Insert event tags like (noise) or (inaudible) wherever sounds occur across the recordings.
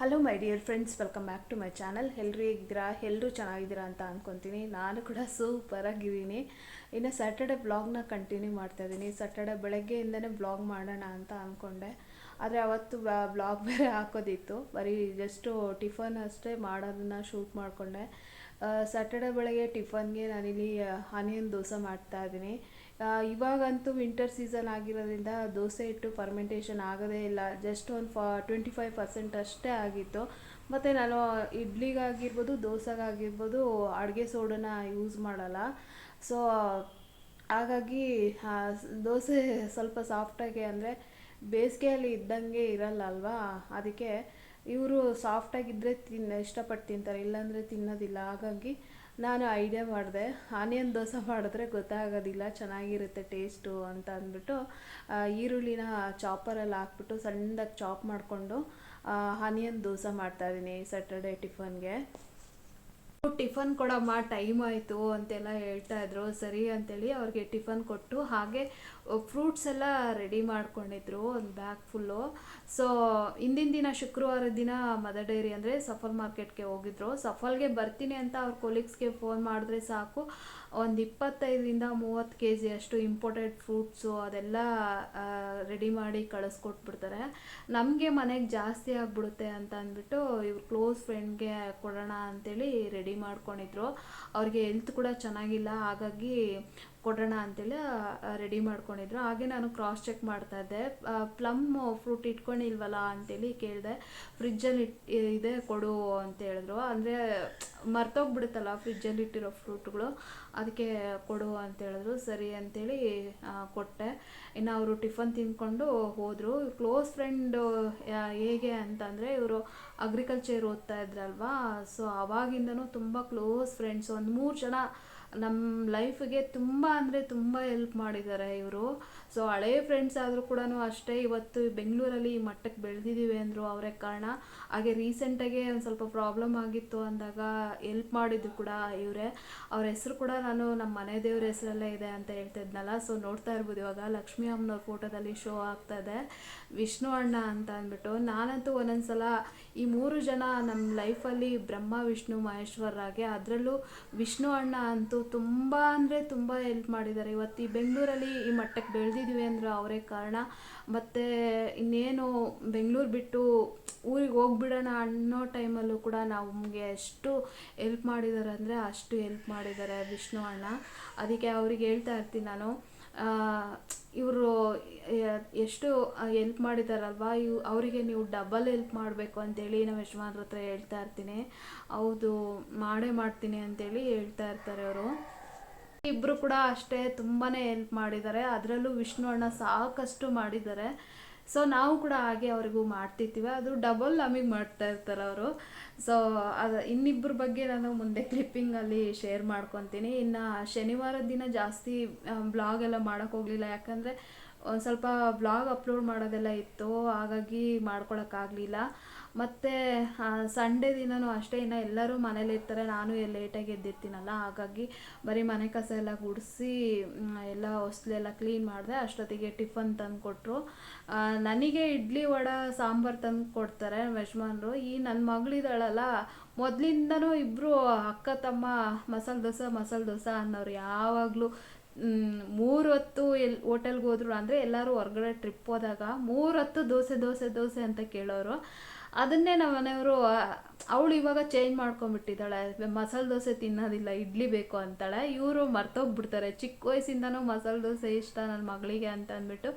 Hello my dear friends welcome back to my channel ಎಲ್ಲರೂ ಹೇಗಿದ್ದೀರಾ ಎಲ್ಲರೂ ಚೆನ್ನಾಗಿದ್ದೀರಾ ಅಂತ ಅಂದ್ಕೊತೀನಿ ನಾನು ಕೂಡ ಸೂಪರಾಗಿದ್ದೀನಿ ಇನ್ನು ಸ್ಯಾಟರ್ಡೆ ಬ್ಲಾಗ್ನ ಕಂಟಿನ್ಯೂ ಮಾಡ್ತಾ ಇದ್ದೀನಿ. ಸ್ಯಾಟರ್ಡೆ ಬೆಳಗ್ಗೆಯಿಂದನೇ ಬ್ಲಾಗ್ ಮಾಡೋಣ ಅಂತ ಅಂದ್ಕೊಂಡೆ ಆದರೆ ಅವತ್ತು ಬ್ಲಾಗ್ ಬೇರೆ ಹಾಕೋದಿತ್ತು. ಬರೀ ಜಸ್ಟು ಟಿಫನ್ ಅಷ್ಟೇ ಮಾಡೋದನ್ನ ಶೂಟ್ ಮಾಡಿಕೊಂಡೆ. ಸ್ಯಾಟರ್ಡೆ ಬೆಳಗ್ಗೆ ಟಿಫನ್ಗೆ ನಾನಿಲ್ಲಿ ಆನಿಯನ್ ದೋಸೆ ಮಾಡ್ತಾ ಇದ್ದೀನಿ. ಆ, ಇವಾಗಂತೂ ವಿಂಟರ್ ಸೀಸನ್ ಆಗಿರೋದ್ರಿಂದ ದೋಸೆ ಹಿಟ್ಟು ಫರ್ಮೆಂಟೇಷನ್ ಆಗೋದೇ ಇಲ್ಲ. ಜಸ್ಟ್ ಒಂದು ಫಾ ಟ್ವೆಂಟಿ ಫೈವ್ ಪರ್ಸೆಂಟ್ ಅಷ್ಟೇ ಆಗಿತ್ತು. ಮತ್ತು ನಾನು ಇಡ್ಲಿಗಾಗಿರ್ಬೋದು, ದೋಸೆಗಾಗಿರ್ಬೋದು ಅಡುಗೆ ಸೋಡನ್ನ ಯೂಸ್ ಮಾಡಲ್ಲ. ಸೊ ಹಾಗಾಗಿ ದೋಸೆ ಸ್ವಲ್ಪ ಸಾಫ್ಟಾಗಿ ಅಂದರೆ ಬೇಸಿಗೆಯಲ್ಲಿ ಇದ್ದಂಗೆ ಇರಲ್ಲ ಅಲ್ವಾ? ಅದಕ್ಕೆ ಇವರು ಸಾಫ್ಟಾಗಿದ್ದರೆ ತಿನ್ನ ಇಷ್ಟಪಟ್ಟು ತಿಂತಾರೆ. ಇಲ್ಲಾಂದರೆ ತಿನ್ನೋದಿಲ್ಲ. ಹಾಗಾಗಿ ನಾನು ಐಡಿಯಾ ಮಾಡಿದೆ. ಆನಿಯನ್ ದೋಸೆ ಮಾಡಿದ್ರೆ ಗೊತ್ತಾಗೋದಿಲ್ಲ, ಚೆನ್ನಾಗಿರುತ್ತೆ ಟೇಸ್ಟು ಅಂತ ಅಂದ್ಬಿಟ್ಟು ಈರುಳ್ಳಿನ ಚಾಪರಲ್ಲಿ ಹಾಕ್ಬಿಟ್ಟು ಸಣ್ಣದಾಗಿ ಚಾಪ್ ಮಾಡಿಕೊಂಡು ಆನಿಯನ್ ದೋಸೆ ಮಾಡ್ತಾಯಿದ್ದೀನಿ ಸ್ಯಾಟರ್ಡೆ ಟಿಫನ್ಗೆ ಟಿಫನ್ ಕೊಡಮ್ಮ ಟೈಮ್ ಆಯಿತು ಅಂತೆಲ್ಲ ಹೇಳ್ತಾ ಇದ್ರು. ಸರಿ ಅಂತೇಳಿ ಅವ್ರಿಗೆ ಟಿಫನ್ ಕೊಟ್ಟು, ಹಾಗೆ ಫ್ರೂಟ್ಸ್ ಎಲ್ಲ ರೆಡಿ ಮಾಡ್ಕೊಂಡಿದ್ರು, ಒಂದು ಬ್ಯಾಗ್ ಫುಲ್ಲು ಸೊ ಹಿಂದಿನ ದಿನ ಶುಕ್ರವಾರ ದಿನ ಮದರ್ ಡೈರಿ ಅಂದರೆ ಸಫಲ್ ಮಾರ್ಕೆಟ್ಗೆ ಹೋಗಿದ್ರು. ಸಫಲ್ಗೆ ಬರ್ತೀನಿ ಅಂತ ಅವ್ರ ಕೊಲೀಗ್ಸ್ಗೆ ಫೋನ್ ಮಾಡಿದ್ರೆ ಸಾಕು. ಒಂದು ಇಪ್ಪತ್ತೈದರಿಂದ ಮೂವತ್ತು ಕೆ ಜಿ ಅಷ್ಟು ಇಂಪೋರ್ಟೆಡ್ ಫ್ರೂಟ್ಸು ಅದೆಲ್ಲ ರೆಡಿ ಮಾಡಿ ಕಳಿಸ್ಕೊಟ್ಬಿಡ್ತಾರೆ. ನಮಗೆ ಮನೆಗೆ ಜಾಸ್ತಿ ಆಗಿಬಿಡುತ್ತೆ ಅಂತ ಅಂದ್ಬಿಟ್ಟು ಇವ್ರು ಕ್ಲೋಸ್ ಫ್ರೆಂಡ್ಗೆ ಕೊಡೋಣ ಅಂತೇಳಿ ರೆಡಿ ಮಾಡ್ಕೊಂಡಿದ್ರು. ಅವ್ರಿಗೆ ಹೆಲ್ತ್ ಕೂಡ ಚೆನ್ನಾಗಿಲ್ಲ. ಹಾಗಾಗಿ ಕೊಡೋಣ ಅಂತೇಳಿ ರೆಡಿ ಮಾಡ್ಕೊಂಡಿದ್ರು. ಹಾಗೆ ನಾನು ಕ್ರಾಸ್ ಚೆಕ್ ಮಾಡ್ತಾ ಇದ್ದೆ. ಪ್ಲಮ್ ಫ್ರೂಟ್ ಇಟ್ಕೊಂಡಿಲ್ವಲ್ಲ ಅಂತೇಳಿ ಕೇಳಿದೆ. ಫ್ರಿಜ್ಜಲ್ಲಿ ಇಟ್ ಇದೆ, ಕೊಡು ಅಂತ ಹೇಳಿದ್ರು. ಅಂದರೆ ಮರ್ತೋಗ್ಬಿಡುತ್ತಲ್ಲ ಫ್ರಿಜ್ಜಲ್ಲಿ ಇಟ್ಟಿರೋ ಫ್ರೂಟ್ಗಳು ಅದಕ್ಕೆ ಕೊಡು ಅಂತ ಹೇಳಿದ್ರು. ಸರಿ ಅಂತೇಳಿ ಕೊಟ್ಟೆ. ಇನ್ನು ಅವರು ಟಿಫನ್ ತಿಂದ್ಕೊಂಡು ಹೋದರು. ಕ್ಲೋಸ್ ಫ್ರೆಂಡು ಹೇಗೆ ಅಂತಂದರೆ ಇವರು ಅಗ್ರಿಕಲ್ಚರ್ ಓದ್ತಾ ಇದ್ರಲ್ವಾ? ಸೊ ಅವಾಗಿಂದನೂ ತುಂಬ ಕ್ಲೋಸ್ ಫ್ರೆಂಡ್ಸ್ ಒಂದು ಮೂರು ಜನ ನಮ್ಮ ಲೈಫಿಗೆ ತುಂಬ ಅಂದರೆ ತುಂಬ ಹೆಲ್ಪ್ ಮಾಡಿದ್ದಾರೆ ಇವರು. ಸೊ ಹಳೇ ಫ್ರೆಂಡ್ಸ್ ಆದರೂ ಕೂಡ ಅಷ್ಟೇ ಇವತ್ತು ಬೆಂಗಳೂರಲ್ಲಿ ಈ ಮಟ್ಟಕ್ಕೆ ಬೆಳೆದಿದ್ದೀವಿ ಅಂದರು ಅವರೇ ಕಾರಣ. ಹಾಗೆ ರೀಸೆಂಟಾಗೆ ಒಂದು ಸ್ವಲ್ಪ ಪ್ರಾಬ್ಲಮ್ ಆಗಿತ್ತು ಅಂದಾಗ ಹೆಲ್ಪ್ ಮಾಡಿದ್ದು ಕೂಡ ಇವರೇ. ಅವ್ರ ಹೆಸರು ಕೂಡ ನಾನು ನಮ್ಮ ಮನೆ ದೇವ್ರ ಹೆಸರಲ್ಲೇ ಇದೆ ಅಂತ ಹೇಳ್ತಿದ್ನಲ್ಲ. ಸೊ ನೋಡ್ತಾ ಇರ್ಬೋದು ಇವಾಗ ಲಕ್ಷ್ಮೀ ಅಮ್ಮನವ್ರ ಫೋಟೋದಲ್ಲಿ ಶೋ ಆಗ್ತಾ ಇದೆ. ವಿಷ್ಣು ಅಣ್ಣ ಅಂತ ಅಂದ್ಬಿಟ್ಟು ನಾನಂತೂ ಒಂದೊಂದು ಸಲ ಈ ಮೂರು ಜನ ನಮ್ಮ ಲೈಫಲ್ಲಿ ಬ್ರಹ್ಮ, ವಿಷ್ಣು ಮಹೇಶ್ವರರಾಗೆ ಅದರಲ್ಲೂ ವಿಷ್ಣು ಅಣ್ಣ ಅಂತೂ ತುಂಬ ಅಂದರೆ ತುಂಬ ಹೆಲ್ಪ್ ಮಾಡಿದ್ದಾರೆ. ಇವತ್ತು ಈ ಬೆಂಗಳೂರಲ್ಲಿ ಈ ಮಟ್ಟಕ್ಕೆ ಬೆಳೆದಿದ್ದೀವಿ ಅಂದ್ರೆ ಅವರೇ ಕಾರಣ. ಮತ್ತು ಇನ್ನೇನು ಬೆಂಗಳೂರು ಬಿಟ್ಟು ಊರಿಗೆ ಹೋಗ್ಬಿಡೋಣ ಅನ್ನೋ ಟೈಮಲ್ಲೂ ಕೂಡ ನಮಗೆ ಎಷ್ಟು ಹೆಲ್ಪ್ ಮಾಡಿದ್ದಾರೆ ಅಂದರೆ ಅಷ್ಟು ಹೆಲ್ಪ್ ಮಾಡಿದ್ದಾರೆ ವಿಷ್ಣು ಅಣ್ಣ. ಅದಕ್ಕೆ ಅವ್ರಿಗೆ ಹೇಳ್ತಾ ಇರ್ತೀನಿ ನಾನು. ಇವರು ಎಷ್ಟು ಹೆಲ್ಪ್ ಮಾಡಿದಾರಲ್ವಾ? ಇವ್, ಅವರಿಗೆ ನೀವು ಡಬಲ್ ಹೆಲ್ಪ್ ಮಾಡಬೇಕು ಅಂತೇಳಿ ನಮ್ಮ ಯಜಮಾನ್ರ ಹತ್ರ ಹೇಳ್ತಾ ಇರ್ತೀನಿ. ಹೌದು, ಮಾಡೇ ಮಾಡ್ತೀನಿ ಅಂತೇಳಿ ಹೇಳ್ತಾ ಇರ್ತಾರೆ ಅವರು. ಇಬ್ಬರು ಕೂಡ ಅಷ್ಟೇ ತುಂಬಾ ಹೆಲ್ಪ್ ಮಾಡಿದ್ದಾರೆ ಅದರಲ್ಲೂ ವಿಷ್ಣು ಅಣ್ಣ ಸಾಕಷ್ಟು ಮಾಡಿದ್ದಾರೆ ಸೊ ನಾವು ಕೂಡ ಹಾಗೆ ಅವ್ರಿಗೂ ಮಾಡ್ತಿರ್ತೀವಿ. ಅದು ಡಬಲ್ ನಮಗೆ ಮಾಡ್ತಾ ಇರ್ತಾರೆ ಅವರು. ಸೊ ಅದು ಇನ್ನಿಬ್ಬರ ಬಗ್ಗೆ ನಾನು ಮುಂದೆ ಕ್ಲಿಪ್ಪಿಂಗಲ್ಲಿ ಶೇರ್ ಮಾಡ್ಕೊತೀನಿ. ಇನ್ನು ಶನಿವಾರ ದಿನ ಜಾಸ್ತಿ ಬ್ಲಾಗ್ ಎಲ್ಲ ಮಾಡೋಕೆ ಹೋಗಲಿಲ್ಲ. ಯಾಕಂದರೆ, ಒಂದು ಸ್ವಲ್ಪ ಬ್ಲಾಗ್ ಅಪ್ಲೋಡ್ ಮಾಡೋದೆಲ್ಲ ಇತ್ತು. ಹಾಗಾಗಿ ಮಾಡ್ಕೊಳಕ್ಕಾಗಲಿಲ್ಲ ಮತ್ತು ಸಂಡೇ ದಿನವೂ ಅಷ್ಟೇ, ಇನ್ನು ಎಲ್ಲರೂ ಮನೇಲಿ ಇರ್ತಾರೆ. ನಾನು ಲೇಟಾಗಿ ಎದ್ದಿರ್ತೀನಲ್ಲ, ಹಾಗಾಗಿ ಬರೀ ಮನೆ ಕಸ ಎಲ್ಲ ಗುಡಿಸಿ ಎಲ್ಲ ಹೊಸ್ಲೆಲ್ಲ ಕ್ಲೀನ್ ಮಾಡಿದೆ, ಅಷ್ಟೊತ್ತಿಗೆ ಟಿಫನ್ ತಂದು ಕೊಟ್ಟರು ನನಗೆ ಇಡ್ಲಿ ವಡ, ಸಾಂಬಾರು ತಂದು ಕೊಡ್ತಾರೆ ಯಜಮಾನ್ರು. ಈ ನನ್ನ ಮಗಳಿದಾಳಲ್ಲ, ಮೊದಲಿಂದನೂ ಇಬ್ಬರು ಅಕ್ಕ ತಮ್ಮ ಮಸಾಲೆ ದೋಸೆ ಮಸಾಲೆ ದೋಸೆ ಅನ್ನೋರು. ಯಾವಾಗಲೂ ಮೂರು ಹೊತ್ತು ಎಲ್ಲಿ ಹೋಟೆಲ್ಗೆ ಹೋದ್ರು ಅಂದರೆ ಎಲ್ಲರೂ ಹೊರಗಡೆ ಟ್ರಿಪ್ ಹೋದಾಗ ಮೂರು ಹೊತ್ತು ದೋಸೆ ದೋಸೆ ದೋಸೆ ಅಂತ ಕೇಳೋರು. ಅದನ್ನೇ ನಮ್ಮ ಮನೆಯವರು ಅವಳು ಇವಾಗ ಚೇಂಜ್ ಮಾಡ್ಕೊಂಡ್ಬಿಟ್ಟಿದ್ದಾಳೆ. ಮಸಾಲೆ ದೋಸೆ ತಿನ್ನೋದಿಲ್ಲ, ಇಡ್ಲಿ ಬೇಕು ಅಂತಾಳೆ. ಇವರು ಮರ್ತೋಗ್ಬಿಡ್ತಾರೆ. ಚಿಕ್ಕ ವಯಸ್ಸಿಂದನೂ ಮಸಾಲೆ ದೋಸೆ ಇಷ್ಟ ನನ್ನ ಮಗಳಿಗೆ ಅಂತ ಅಂದ್ಬಿಟ್ಟು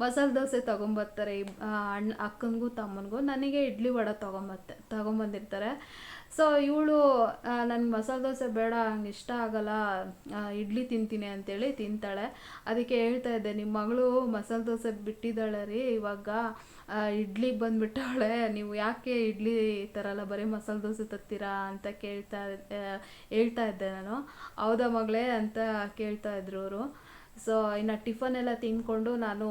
ಮಸಾಲೆ ದೋಸೆ ತೊಗೊಂಬರ್ತಾರೆ. ಅಣ್ಣ, ಅಕ್ಕನಿಗೂ ತಮ್ಮನಿಗೂ. ನನಗೆ ಇಡ್ಲಿ ವಡ ತೊಗೊಂಬತ್ತೆ, ತೊಗೊಂಬಂದಿರ್ತಾರೆ. ಸೊ ಇವಳು ನನಗೆ ಮಸಾಲೆ ದೋಸೆ ಬೇಡ ಹಂಗೆ ಇಷ್ಟ ಆಗಲ್ಲ ಇಡ್ಲಿ ತಿಂತೀನಿ ಅಂತೇಳಿ ತಿಂತಾಳೆ. ಅದಕ್ಕೆ ಹೇಳ್ತಾ ಇದ್ದೆ ನಿಮ್ಮ ಮಗಳು ಮಸಾಲೆ ದೋಸೆ ಬಿಟ್ಟಿದ್ದಾಳೆ ರೀ ಇವಾಗ. ಇಡ್ಲಿಗೆ ಬಂದ್ಬಿಟ್ಟವಳೆ, ನೀವು ಯಾಕೆ ಇಡ್ಲಿ ತರಲ್ಲ ಬರೀ ಮಸಾಲೆ ದೋಸೆ ತರ್ತೀರಾ ಅಂತ ಕೇಳ್ತಾ ಹೇಳ್ತಾ ಇದ್ದೆ ನಾನು. ಹೌದಾ ಮಗಳೇ ಅಂತ ಕೇಳ್ತಾ ಇದ್ರು ಅವರು. ಸೊ ಇನ್ನು ಟಿಫನ್ ಎಲ್ಲ ತಿಂದ್ಕೊಂಡು ನಾನು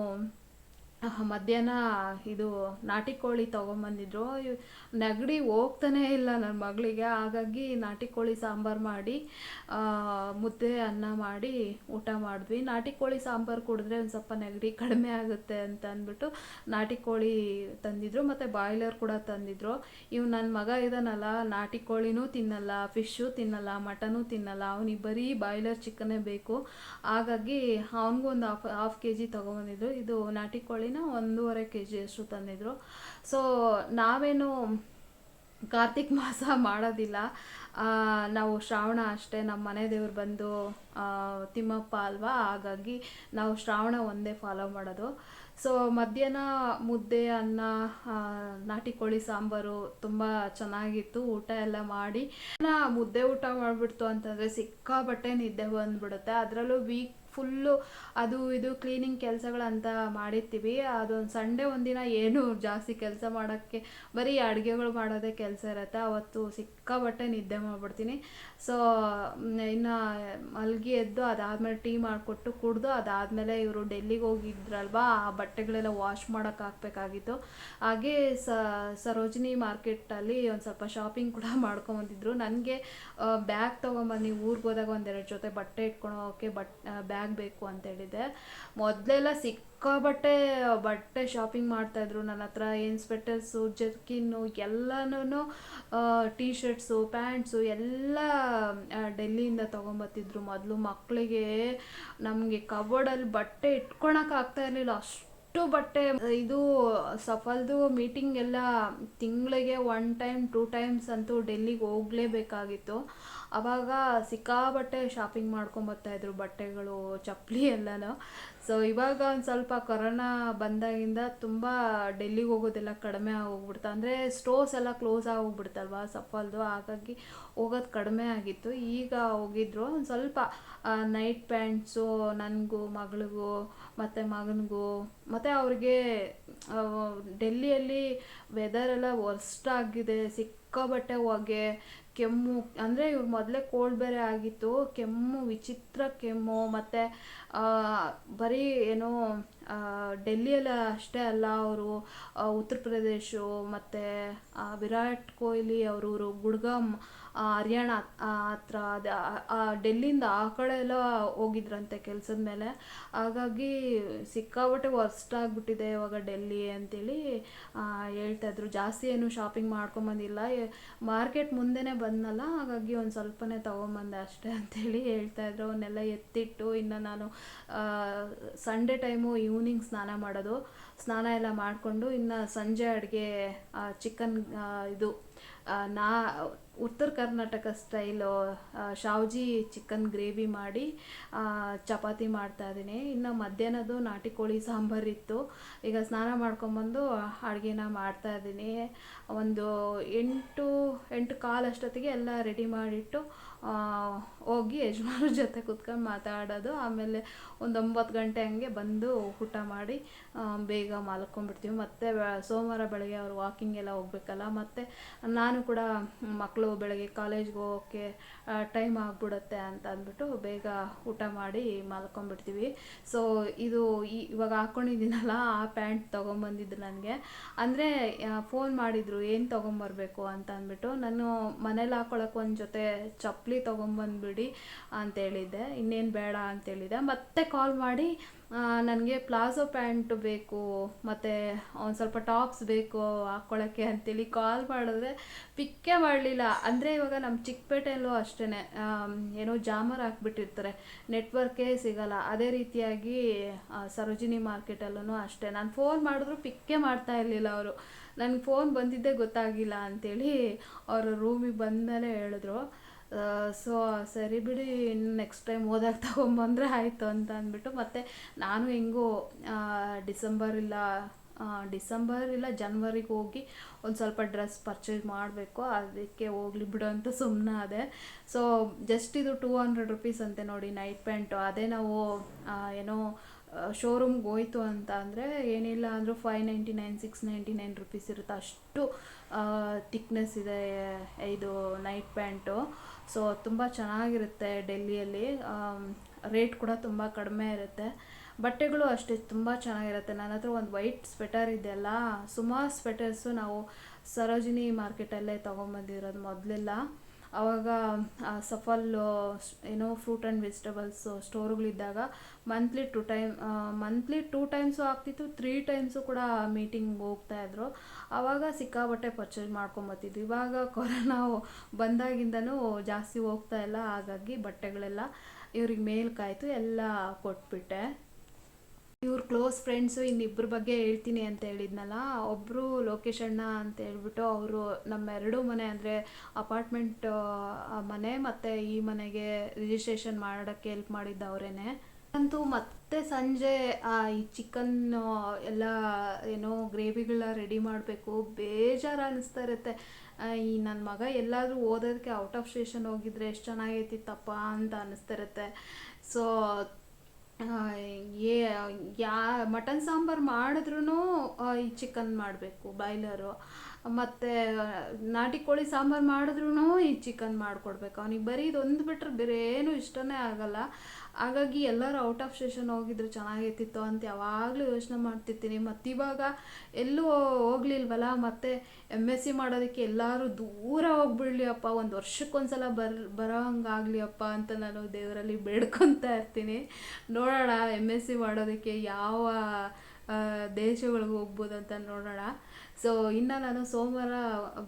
ಮಧ್ಯಾಹ್ನ ಇದು ನಾಟಿ ಕೋಳಿ ತೊಗೊಂಬಂದಿದ್ರು. ನೆಗಡಿ ಹೋಗ್ತಾನೇ ಇಲ್ಲ ನನ್ನ ಮಗಳಿಗೆ. ಹಾಗಾಗಿ ನಾಟಿ ಕೋಳಿ ಸಾಂಬಾರು ಮಾಡಿ ಮುದ್ದೆ ಅನ್ನ ಮಾಡಿ ಊಟ ಮಾಡಿದ್ವಿ. ನಾಟಿ ಕೋಳಿ ಸಾಂಬಾರು ಕುಡಿದ್ರೆ ಒಂದು ಸ್ವಲ್ಪ ನೆಗಡಿ ಕಡಿಮೆ ಆಗುತ್ತೆ ಅಂತ ಅಂದ್ಬಿಟ್ಟು ನಾಟಿ ಕೋಳಿ ತಂದಿದ್ರು. ಮತ್ತು ಬಾಯ್ಲರ್ ಕೂಡ ತಂದಿದ್ರು. ಇವು ನನ್ನ ಮಗ ಇದಾನಲ್ಲ, ನಾಟಿ ಕೋಳಿನೂ ತಿನ್ನಲ್ಲ, ಫಿಶ್ಶು ತಿನ್ನಲ್ಲ, ಮಟನು ತಿನ್ನಲ್ಲ. ಅವನಿಗೆ ಬರೀ ಬಾಯ್ಲರ್ ಚಿಕನ್ನೇ ಬೇಕು. ಹಾಗಾಗಿ ಅವನಿಗೂ ಒಂದು ಹಾಫ್ ಹಾಫ್ ಕೆ ಜಿ ತೊಗೊಂಬಂದಿದ್ರು. ಇದು ನಾಟಿ ಕೋಳಿನ ಒಂದೂವರೆ ಕೆ ಜಿ ಅಷ್ಟು ತಂದಿದ್ರು. ಸೊ ನಾವೇನು ಕಾರ್ತಿಕ್ ಮಾಸ ಮಾಡೋದಿಲ್ಲ. ನಾವು ಶ್ರಾವಣ ಅಷ್ಟೇ, ನಮ್ಮ ಮನೆ ದೇವ್ರು ಬಂದು ತಿಮ್ಮಪ್ಪ ಅಲ್ವಾ? ಹಾಗಾಗಿ ನಾವು ಶ್ರಾವಣ ಒಂದೇ ಫಾಲೋ ಮಾಡೋದು. ಸೊ ಮಧ್ಯಾಹ್ನ ಮುದ್ದೆ, ಅನ್ನ ನಾಟಿ ಕೋಳಿ ಸಾಂಬಾರು ತುಂಬ ಚೆನ್ನಾಗಿತ್ತು. ಊಟ ಎಲ್ಲ ಮಾಡಿ ಮುದ್ದೆ ಊಟ ಮಾಡಿಬಿಡ್ತು ಅಂತಂದರೆ ಸಿಕ್ಕಾಪಟ್ಟೆ ನಿದ್ದೆ ಬಂದುಬಿಡುತ್ತೆ. ಅದರಲ್ಲೂ ವೀಕ್ ಫುಲ್ಲು ಅದು ಇದು ಕ್ಲೀನಿಂಗ್ ಕೆಲಸಗಳಂತ ಮಾಡಿರ್ತೀವಿ. ಅದೊಂದು ಸಂಡೇ ಒಂದಿನ ಏನು ಜಾಸ್ತಿ ಕೆಲಸ ಮಾಡೋಕ್ಕೆ ಬರೀ ಅಡುಗೆಗಳು ಮಾಡೋದೇ ಕೆಲಸ ಇರುತ್ತೆ. ಅವತ್ತು ಸಿಕ್ಕಾಬಟ್ಟೆ ನಿದ್ದೆ ಮಾಡಿಬಿಡ್ತೀನಿ. ಸೊ ಇನ್ನು ಮಲಗಿ ಎದ್ದು ಅದಾದಮೇಲೆ ಟೀ ಮಾಡಿಕೊಟ್ಟು ಕುಡಿದು ಅದಾದಮೇಲೆ ಇವರು ಡೆಲ್ಲಿಗೆ ಹೋಗಿದ್ರಲ್ವಾ, ಆ ಬಟ್ಟೆಗಳೆಲ್ಲ ವಾಶ್ ಮಾಡೋಕೆ ಹಾಕ್ಬೇಕಾಗಿತ್ತು ಹಾಗೆ ಸರೋಜಿನಿ ಮಾರ್ಕೆಟಲ್ಲಿ ಒಂದು ಸ್ವಲ್ಪ ಶಾಪಿಂಗ್ ಕೂಡ (laughs) ಮಾಡ್ಕೊಂಬಂದಿದ್ರು. ನನಗೆ ಬ್ಯಾಗ್ ತೊಗೊಂಬನ್ನಿ, ಊರಿಗೆ ಹೋದಾಗ ಒಂದೆರಡು ಜೊತೆ ಬಟ್ಟೆ ಇಟ್ಕೊಂಡು ಹೋಗೋಕ್ಕೆ ಬಟ್ ಬ್ಯಾಗ್ ಬೇಕು ಅಂತ ಹೇಳಿದ್ದೆ ಮೊದಲೆಲ್ಲ ಸಿಕ್ಕಾಬಟ್ಟೆ ಬಟ್ಟೆ ಶಾಪಿಂಗ್ ಮಾಡ್ತಾಯಿದ್ರು. ನನ್ನ ಹತ್ರ ಏನು ಸ್ವೆಟರ್ಸು ಜರ್ಕಿನ್ನು ಎಲ್ಲನೂ ಟೀ ಶರ್ಟ್ಸು ಪ್ಯಾಂಟ್ಸು ಎಲ್ಲ ಡೆಲ್ಲಿಯಿಂದ ತೊಗೊಂಬತ್ತಿದ್ರು. ಮೊದಲು ಮಕ್ಕಳಿಗೆ ನಮಗೆ ಕಬೋರ್ಡಲ್ಲಿ ಬಟ್ಟೆ ಇಟ್ಕೊಳಕ್ಕೆ ಇರಲಿಲ್ಲ. ಅಷ್ಟು ಅಷ್ಟು ಬಟ್ಟೆ, ಇದು ಸಫಲ್ದು ಮೀಟಿಂಗ್ ಎಲ್ಲ ತಿಂಗಳಿಗೆ ಒನ್ ಟೈಮ್ ಟೂ ಟೈಮ್ಸ್ ಅಂತೂ ಡೆಲ್ಲಿಗೆ ಹೋಗಲೇಬೇಕಾಗಿತ್ತು. ಅವಾಗ ಸಿಕ್ಕಾಬಟ್ಟೆ ಶಾಪಿಂಗ್ ಮಾಡ್ಕೊಂಬರ್ತಾಯಿದ್ರು ಬಟ್ಟೆಗಳು, ಚಪ್ಪಲಿ ಎಲ್ಲನೂ. ಸೊ ಇವಾಗ ಒಂದು ಸ್ವಲ್ಪ ಕೊರೋನಾ ಬಂದಾಗಿಂದ ತುಂಬ ಡೆಲ್ಲಿಗೆ ಹೋಗೋದೆಲ್ಲ ಕಡಿಮೆ ಆಗೋಗ್ಬಿಡ್ತಾ ಅಂದರೆ ಸ್ಟೋರ್ಸ್ ಎಲ್ಲ ಕ್ಲೋಸ್ ಆಗೋಗ್ಬಿಡ್ತಲ್ವ ಸಫಲ್ದು ಹಾಗಾಗಿ ಹೋಗೋದು ಕಡಿಮೆ ಆಗಿತ್ತು. ಈಗ ಹೋಗಿದ್ರು, ಒಂದು ಸ್ವಲ್ಪ ನೈಟ್ ಪ್ಯಾಂಟ್ಸು ನನಗೂ, ಮಗಳಿಗೂ, ಮತ್ತು ಮಗನಿಗೂ, ಮತ್ತು ಅವ್ರಿಗೆ ಡೆಲ್ಲಿಯಲ್ಲಿ ವೆದರ್ ಎಲ್ಲ ವರ್ಸ್ಟ್ ಆಗಿದೆ. ಸಿಕ್ಕಾಬಟ್ಟೆ ಹೊಗೆ ಕೆಮ್ಮು ಅಂದರೆ ಇವ್ರು ಮೊದಲೇ ಕೋಲ್ಡ್ ಬೇರೆ ಆಗಿತ್ತು ಕೆಮ್ಮು ವಿಚಿತ್ರ ಕೆಮ್ಮು ಮತ್ತು ಬರೀ ಏನೋ ಡೆಲ್ಲಿಯಲ್ಲ ಅಷ್ಟೇ ಅಲ್ಲ, ಅವರು ಉತ್ತರ ಪ್ರದೇಶ ಮತ್ತು ವಿರಾಟ್ ಕೊಹ್ಲಿ ಅವರು ಗುಡ್ಗಾಮ್ ಹರಿಯಾಣ ಹತ್ರ ಅದು ಡೆಲ್ಲಿಯಿಂದ ಆ ಕಡೆ ಎಲ್ಲ ಹೋಗಿದ್ರಂತೆ ಕೆಲಸದ ಮೇಲೆ. ಹಾಗಾಗಿ ಸಿಕ್ಕಾಪಟ್ಟೆ ವರ್ಸ್ಟ್ ಆಗಿಬಿಟ್ಟಿದೆ ಇವಾಗ ಡೆಲ್ಲಿ ಅಂತೇಳಿ ಹೇಳ್ತಾಯಿದ್ರು ಜಾಸ್ತಿ ಏನು ಶಾಪಿಂಗ್ ಮಾಡ್ಕೊಂಬಂದಿಲ್ಲ. ಮಾರ್ಕೆಟ್ ಮುಂದೆನೇ ಬಂದನಲ್ಲ, ಹಾಗಾಗಿ ಒಂದು ಸ್ವಲ್ಪನೇ ತೊಗೊಂಬಂದೆ ಅಷ್ಟೇ ಅಂತೇಳಿ ಹೇಳ್ತಾ ಇದ್ರು. ಅವನ್ನೆಲ್ಲ ಎತ್ತಿಟ್ಟು, ಇನ್ನು ನಾನು ಸಂಡೇ ಟೈಮು ಈವ್ನಿಂಗ್ ಸ್ನಾನ ಮಾಡೋದು. ಸ್ನಾನ ಎಲ್ಲ ಮಾಡಿಕೊಂಡು ಇನ್ನು ಸಂಜೆ ಅಡುಗೆ ಚಿಕನ್ ಇದು ನಾ, ಉತ್ತರ ಕರ್ನಾಟಕ ಸ್ಟೈಲು ಶಾವ್ಜಿ ಚಿಕನ್ ಗ್ರೇವಿ ಮಾಡಿ ಚಪಾತಿ ಮಾಡ್ತಾ ಇದ್ದೀನಿ. ಇನ್ನು ಮಧ್ಯಾಹ್ನದ್ದು ನಾಟಿ ಕೋಳಿ ಸಾಂಬಾರು ಇತ್ತು. ಈಗ ಸ್ನಾನ ಮಾಡ್ಕೊಂಬಂದು ಅಡುಗೆನ ಮಾಡ್ತಾ ಇದ್ದೀನಿ. ಒಂದು ಎಂಟು ಎಂಟು ಕಾಲು ಅಷ್ಟೊತ್ತಿಗೆ ಎಲ್ಲ ರೆಡಿ ಮಾಡಿಟ್ಟು ಹೋಗಿ ಯಜಮಾನ್ರ ಜೊತೆ ಕುತ್ಕೊಂಡು ಮಾತಾಡೋದು ಆಮೇಲೆ ಒಂದು ಒಂಬತ್ತು ಗಂಟೆ ಹಂಗೆ ಬಂದು ಊಟ ಮಾಡಿ ಬೇಗ ಮಲ್ಕೊಂಡ್ಬಿಡ್ತೀವಿ. ಮತ್ತು ಸೋಮವಾರ ಬೆಳಗ್ಗೆ ಅವ್ರು ವಾಕಿಂಗ್ ಎಲ್ಲ ಹೋಗ್ಬೇಕಲ್ಲ, ಮತ್ತು ನಾನು ಕೂಡ ಮಕ್ಕಳು ಬೆಳಗ್ಗೆ ಕಾಲೇಜ್ಗೆ ಹೋಗೋಕ್ಕೆ ಟೈಮ್ ಆಗಿಬಿಡುತ್ತೆ ಅಂತ ಅಂದ್ಬಿಟ್ಟು ಬೇಗ ಊಟ ಮಾಡಿ ಮಲ್ಕೊಂಡ್ಬಿಡ್ತೀವಿ. ಸೊ ಇದು ಇವಾಗ ಹಾಕ್ಕೊಂಡಿದ್ದೀನಲ್ಲ ಆ ಪ್ಯಾಂಟ್ ತೊಗೊಂಬಂದಿದ್ದು ನನಗೆ. ಅಂದರೆ ಫೋನ್ ಮಾಡಿದರು, ಏನು ತೊಗೊಂಬರ್ಬೇಕು? ಅಂತ ಅಂದ್ಬಿಟ್ಟು. ನಾನು ಮನೇಲಿ ಹಾಕ್ಕೊಳಕ್ಕೆ ಒಂದು ಜೊತೆ ಚಪ್ಪಲಿ ತೊಗೊಂಬಂದ್ಬಿಡಿ ಅಂತ ಹೇಳಿದ್ದೆ. ಇನ್ನೇನು ಬೇಡ ಅಂತೇಳಿದ್ದೆ ಮತ್ತೆ ಕಾಲ್ ಮಾಡಿ ನನಗೆ ಪ್ಲಾಜೋ ಪ್ಯಾಂಟ್ ಬೇಕು, ಮತ್ತು ಒಂದು ಸ್ವಲ್ಪ ಟಾಪ್ಸ್ ಬೇಕು ಹಾಕ್ಕೊಳ್ಳೋಕ್ಕೆ ಅಂತೇಳಿ ಕಾಲ್ ಮಾಡಿದ್ರೆ ಪಿಕ್ಕೇ ಮಾಡಲಿಲ್ಲ. ಅಂದರೆ ಇವಾಗ ನಮ್ಮ ಚಿಕ್ಕಪೇಟೆಯಲ್ಲೂ ಅಷ್ಟೇ ಏನೋ ಜಾಮರ್ ಹಾಕ್ಬಿಟ್ಟಿರ್ತಾರೆ. ನೆಟ್ವರ್ಕೇ ಸಿಗಲ್ಲ. ಅದೇ ರೀತಿಯಾಗಿ ಸರೋಜಿನಿ ಮಾರ್ಕೆಟಲ್ಲೂ ಅಷ್ಟೇ. ನಾನು ಫೋನ್ ಮಾಡಿದ್ರು ಪಿಕ್ಕೇ ಮಾಡ್ತಾ ಇರಲಿಲ್ಲ ಅವರು. ನನಗೆ ಫೋನ್ ಬಂದಿದ್ದೇ ಗೊತ್ತಾಗಿಲ್ಲ ಅಂಥೇಳಿ ಅವರು ರೂಮಿಗೆ ಬಂದಮೇಲೆ ಹೇಳಿದ್ರು. ಸೊ ಸರಿ ಬಿಡಿ, ಇನ್ನು ನೆಕ್ಸ್ಟ್ ಟೈಮ್ ಹೋದಾಗ ತೊಗೊಂಬಂದ್ರೆ ಆಯಿತು ಅಂತ ಅಂದ್ಬಿಟ್ಟು, ಮತ್ತು ನಾನು ಹೆಂಗೋ ಡಿಸೆಂಬರ್ ಇಲ್ಲ ಡಿಸೆಂಬರ್ ಇಲ್ಲ ಜನ್ವರಿಗೆ ಹೋಗಿ ಒಂದು ಸ್ವಲ್ಪ ಡ್ರೆಸ್ ಪರ್ಚೇಸ್ ಮಾಡಬೇಕು, ಅದಕ್ಕೆ ಹೋಗ್ಲಿ ಬಿಡು ಅಂತ ಸುಮ್ಮನೆ ಅದೇ. ಸೊ ಜಸ್ಟ್ ಇದು ಟೂ ಹಂಡ್ರೆಡ್ ರುಪೀಸ್ ಅಂತೆ ನೋಡಿ ನೈಟ್ ಪ್ಯಾಂಟು ಅದೇ ನಾವು ಏನೋ ಶೋರೂಮ್ಗೆ ಹೋಯ್ತು ಅಂತ ಅಂದರೆ, ಏನಿಲ್ಲ ಅಂದರೂ five ninety nine six ninety nine rupees ಇರುತ್ತೆ. ಅಷ್ಟು ತಿಕ್ನೆಸ್ ಇದೆ, ಇದು ನೈಟ್ ಪ್ಯಾಂಟು ಸೊ ತುಂಬ ಚೆನ್ನಾಗಿರುತ್ತೆ ಡೆಲ್ಲಿಯಲ್ಲಿ. ರೇಟ್ ಕೂಡ ತುಂಬ ಕಡಿಮೆ ಇರುತ್ತೆ. ಬಟ್ಟೆಗಳು ಅಷ್ಟೇ ತುಂಬ ಚೆನ್ನಾಗಿರುತ್ತೆ. ನನ್ನ ಹತ್ರ ಒಂದು ವೈಟ್ ಸ್ವೆಟರ್ ಇದೆಯಲ್ಲ ಸುಮಾರು ಸ್ವೆಟರ್ಸು ನಾವು ಸರೋಜಿನಿ ಮಾರ್ಕೆಟಲ್ಲೇ ತೊಗೊಂಬಂದಿರೋದು ಮೊದಲೆಲ್ಲ. ಆವಾಗ ಸಫಲ್ ಏನೋ fruit and vegetables ಸ್ಟೋರ್ಗಳಿದ್ದಾಗ monthly two time monthly two times ಆಗ್ತಿತ್ತು ತ್ರೀ ಟೈಮ್ಸು ಕೂಡ ಮೀಟಿಂಗ್ ಹೋಗ್ತಾ ಇದ್ರು. ಆವಾಗ ಸಿಕ್ಕಾಬಟ್ಟೆ ಪರ್ಚೇಸ್ ಮಾಡ್ಕೊಂಬತ್ತಿದ್ವಿ ಇವಾಗ ಕೊರೋನಾ ಬಂದಾಗಿಂದನೂ ಜಾಸ್ತಿ ಹೋಗ್ತಾ ಇಲ್ಲ, ಹಾಗಾಗಿ ಬಟ್ಟೆಗಳೆಲ್ಲ ಇವ್ರಿಗೆ ಮೇಲ್ಕಾಯಿತು ಎಲ್ಲ ಕೊಟ್ಬಿಟ್ಟೆ. ಇವ್ರ ಕ್ಲೋಸ್ ಫ್ರೆಂಡ್ಸು ಇನ್ನಿಬ್ಬರ ಬಗ್ಗೆ ಹೇಳ್ತೀನಿ ಅಂತ ಹೇಳಿದ್ನಲ್ಲ ಒಬ್ಬರು ಲೋಕೇಶ್ ಅಣ್ಣ ಅಂತ ಹೇಳ್ಬಿಟ್ಟು ಅವರು ನಮ್ಮ ಎರಡೂ ಮನೆ ಅಂದರೆ ಅಪಾರ್ಟ್ಮೆಂಟ್ ಮನೆ ಮತ್ತು ಈ ಮನೆಗೆ ರಿಜಿಸ್ಟ್ರೇಷನ್ ಮಾಡೋಕ್ಕೆ ಹೆಲ್ಪ್ ಮಾಡಿದ್ದ ಅವರೇನೆ ಅಂತೂ ಮತ್ತೆ ಸಂಜೆ ಈ ಚಿಕನ್ ಎಲ್ಲ ಏನೋ ಗ್ರೇವಿಗಳ ರೆಡಿ ಮಾಡಬೇಕು, ಬೇಜಾರು ಅನ್ನಿಸ್ತಾ ಇರುತ್ತೆ. ಈ ನನ್ನ ಮಗ ಎಲ್ಲಾದರೂ ಓದೋದಕ್ಕೆ ಔಟ್ ಆಫ್ ಸ್ಟೇಷನ್ ಹೋಗಿದ್ರೆ ಎಷ್ಟು ಚೆನ್ನಾಗೈತಿತ್ತಪ್ಪ ಅಂತ ಅನ್ನಿಸ್ತಾ ಇರುತ್ತೆ. ಸೊ ಏ, ಯಾ, ಮಟನ್ ಸಾಂಬಾರು ಮಾಡಿದ್ರೂ ಈ ಚಿಕನ್ ಮಾಡಬೇಕು ಬಾಯ್ಲರು ಮತ್ತು, ನಾಟಿ ಕೋಳಿ ಸಾಂಬಾರು ಮಾಡಿದ್ರೂ ಈ ಚಿಕನ್ ಮಾಡಿಕೊಡ್ಬೇಕು. ಅವ್ನಿಗೆ ಬರೀ ಇದೊಂದು ಬಿಟ್ಟರೆ ಬೇರೆ ಏನೂ ಇಷ್ಟನೇ ಆಗಲ್ಲ. ಹಾಗಾಗಿ ಎಲ್ಲರೂ ಔಟ್ ಆಫ್ ಸ್ಟೇಷನ್ ಹೋಗಿದ್ರು ಚೆನ್ನಾಗಿರ್ತಿತ್ತು ಅಂತ ಯಾವಾಗಲೂ ಯೋಚನೆ ಮಾಡ್ತಿರ್ತೀನಿ. ಮತ್ತು ಇವಾಗ ಎಲ್ಲೂ ಹೋಗ್ಲಿಲ್ವಲ್ಲ, ಮತ್ತು ಎಂ ಎಸ್ ಸಿ ಮಾಡೋದಕ್ಕೆ ಎಲ್ಲರೂ ದೂರ ಹೋಗ್ಬಿಡ್ಲಿ ಅಪ್ಪ, ಒಂದು ವರ್ಷಕ್ಕೊಂದ್ಸಲ ಬರ್, ಬರೋ ಅಪ್ಪ ಅಂತ ನಾನು ದೇವರಲ್ಲಿ ಬೇಡ್ಕೊತಾ ಇರ್ತೀನಿ. ನೋಡೋಣ ಎಂ ಎಸ್ ಸಿ ಮಾಡೋದಕ್ಕೆ ಯಾವ ದೇಶಗಳಿಗೆ ಹೋಗ್ಬೋದು ಅಂತ ನೋಡೋಣ. ಸೊ ಇನ್ನು ನಾನು ಸೋಮವಾರ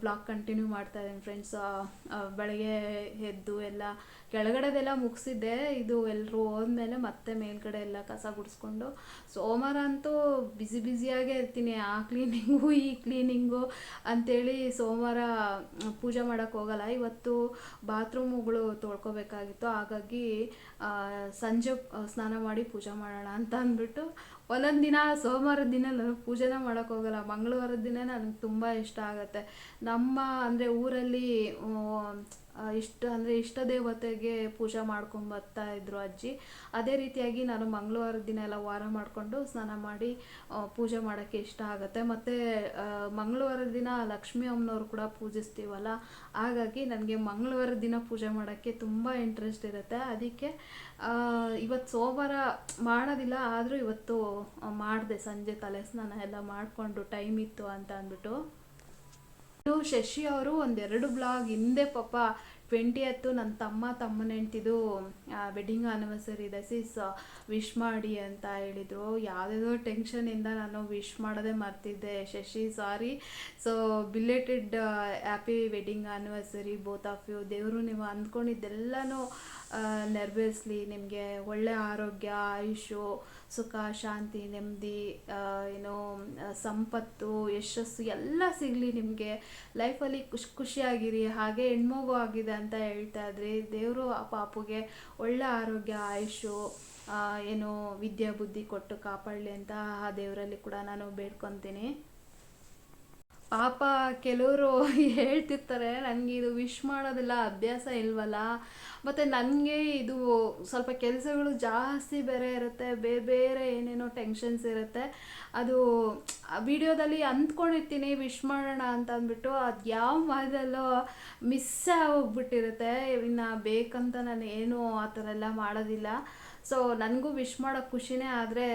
ಬ್ಲಾಗ್ ಕಂಟಿನ್ಯೂ ಮಾಡ್ತಾ ಇದ್ದೀನಿ ಫ್ರೆಂಡ್ಸ್ ಬೆಳಗ್ಗೆ ಎದ್ದು ಎಲ್ಲ ಕೆಳಗಡೆದೆಲ್ಲ ಮುಗಿಸಿದ್ದೆ. ಇದು ಎಲ್ಲರೂ ಹೋದ್ಮೇಲೆ ಮತ್ತೆ ಮೇಲ್ಗಡೆ ಎಲ್ಲ ಕಸ ಗುಡಿಸ್ಕೊಂಡು. ಸೋಮವಾರ ಅಂತೂ ಬ್ಯುಸಿ ಬ್ಯುಸಿಯಾಗೇ ಇರ್ತೀನಿ. ಆ ಕ್ಲೀನಿಂಗು ಈ ಕ್ಲೀನಿಂಗು ಅಂಥೇಳಿ ಸೋಮವಾರ ಪೂಜೆ ಮಾಡೋಕ್ಕೆ ಹೋಗಲ್ಲ. ಇವತ್ತು ಬಾತ್ರೂಮುಗಳು ತೊಳ್ಕೊಬೇಕಾಗಿತ್ತು. ಹಾಗಾಗಿ ಸಂಜೆ ಸ್ನಾನ ಮಾಡಿ ಪೂಜೆ ಮಾಡೋಣ ಅಂತ ಅಂದ್ಬಿಟ್ಟು ಒಂದೊಂದು ದಿನ ಸೋಮವಾರದ ದಿನ ನಾನು ಪೂಜೆನ ಮಾಡೋಕ್ಕೆ ಹೋಗಲ್ಲ. ಮಂಗಳವಾರದ ದಿನ ನನಗೆ ತುಂಬ ಇಷ್ಟ ಆಗುತ್ತೆ. ನಮ್ಮ, ಅಂದರೆ ಊರಲ್ಲಿ ಇಷ್ಟ ಅಂದರೆ ಇಷ್ಟ ದೇವತೆಗೆ ಪೂಜೆ ಮಾಡ್ಕೊಂಡು ಬರ್ತಾ ಇದ್ರು ಅಜ್ಜಿ. ಅದೇ ರೀತಿಯಾಗಿ ನಾನು ಮಂಗಳವಾರ ದಿನ ಎಲ್ಲ ವಾರ ಮಾಡಿಕೊಂಡು ಸ್ನಾನ ಮಾಡಿ ಪೂಜೆ ಮಾಡೋಕ್ಕೆ ಇಷ್ಟ ಆಗುತ್ತೆ. ಮತ್ತು ಮಂಗಳವಾರ ದಿನ ಲಕ್ಷ್ಮೀ ಅಮ್ಮನವ್ರು ಕೂಡ ಪೂಜಿಸ್ತೀವಲ್ಲ, ಹಾಗಾಗಿ ನನಗೆ ಮಂಗಳವಾರ ದಿನ ಪೂಜೆ ಮಾಡೋಕ್ಕೆ ತುಂಬ ಇಂಟ್ರೆಸ್ಟ್ ಇರುತ್ತೆ. ಅದಕ್ಕೆ ಇವತ್ತು ಸೋಮವಾರ ಮಾಡೋದಿಲ್ಲ, ಆದರೂ ಇವತ್ತು ಮಾಡಿದೆ. ಸಂಜೆ ತಲೆ ಸ್ನಾನ ಎಲ್ಲ ಮಾಡಿಕೊಂಡು ಟೈಮ್ ಇತ್ತು ಅಂತ ಅಂದ್ಬಿಟ್ಟು. ಶಶಿ ಅವರು ಒಂದೆರಡು ಬ್ಲಾಗ್ ಹಿಂದೆ ಪಾಪ ಟ್ವೆಂಟಿ ಹತ್ತು ನನ್ನ ತಮ್ಮ, ತಮ್ಮನ ಹೆಂಡ್ತಿದು ವೆಡ್ಡಿಂಗ್ ಆನಿವರ್ಸರಿ ಸಿಸ್ ವಿಶ್ ಮಾಡಿ ಅಂತ ಹೇಳಿದರು. ಯಾವುದೇದೋ ಟೆನ್ಷನಿಂದ ನಾನು ವಿಶ್ ಮಾಡೋದೇ ಮರ್ತಿದ್ದೆ. Shashi sorry so belated happy wedding anniversary both of you ದೇವರು ನೀವು ಅಂದ್ಕೊಂಡಿದ್ದೆಲ್ಲನೂ ನೆರವೇರಿಸ್ಲಿ. ನಿಮಗೆ ಒಳ್ಳೆ ಆರೋಗ್ಯ ಆಯುಷು ಸುಖ, ಶಾಂತಿ, ನೆಮ್ಮದಿ ಏನೋ ಸಂಪತ್ತು, ಯಶಸ್ಸು ಎಲ್ಲ ಸಿಗಲಿ ನಿಮಗೆ. ಲೈಫಲ್ಲಿ ಖುಷಿ, ಖುಷಿಯಾಗಿರಿ. ಹಾಗೆ ಹೆಣ್ಮಗು ಆಗಿದೆ ಅಂತ ಹೇಳ್ತಾ ಇದ್ರಿ, ದೇವರು ಆ ಪಾಪುಗೆ ಒಳ್ಳೆ ಆರೋಗ್ಯ ಆಯುಷು ಏನು ವಿದ್ಯಾ ಬುದ್ಧಿ ಕೊಟ್ಟು ಕಾಪಾಡಲಿ ಅಂತ ಆ ದೇವರಲ್ಲಿ ಕೂಡ ನಾನು ಬೇಡ್ಕೊತೀನಿ. ಪಾಪ ಕೆಲವರು ಹೇಳ್ತಿರ್ತಾರೆ ನನಗೆ ಇದು ವಿಶ್ ಮಾಡೋದೆಲ್ಲ, ಅಭ್ಯಾಸ ಇಲ್ವಲ್ಲ? ಮತ್ತು ನನಗೆ ಇದು ಸ್ವಲ್ಪ ಕೆಲಸಗಳು ಜಾಸ್ತಿ ಬೇರೆ ಇರುತ್ತೆ, ಬೇರೆ ಬೇರೆ ಏನೇನೋ ಟೆನ್ಷನ್ಸ್ ಇರುತ್ತೆ. ಅದು ವಿಡಿಯೋದಲ್ಲಿ ಅಂದ್ಕೊಂಡಿರ್ತೀನಿ ವಿಶ್ ಮಾಡೋಣ ಅಂತ ಅಂದ್ಬಿಟ್ಟು, ಅದು ಯಾವ ಮಾದಲ್ಲೋ ಮಿಸ್ಸೇ ಹೋಗ್ಬಿಟ್ಟಿರುತ್ತೆ. ಇನ್ನು ಬೇಕಂತ ನಾನು ಏನು ಆ ಥರ ಎಲ್ಲ ಮಾಡೋದಿಲ್ಲ. ಸೊ ನನಗೂ ವಿಶ್ ಮಾಡೋಕ್ಕೆ ಖುಷಿನೇ ಆದರೆ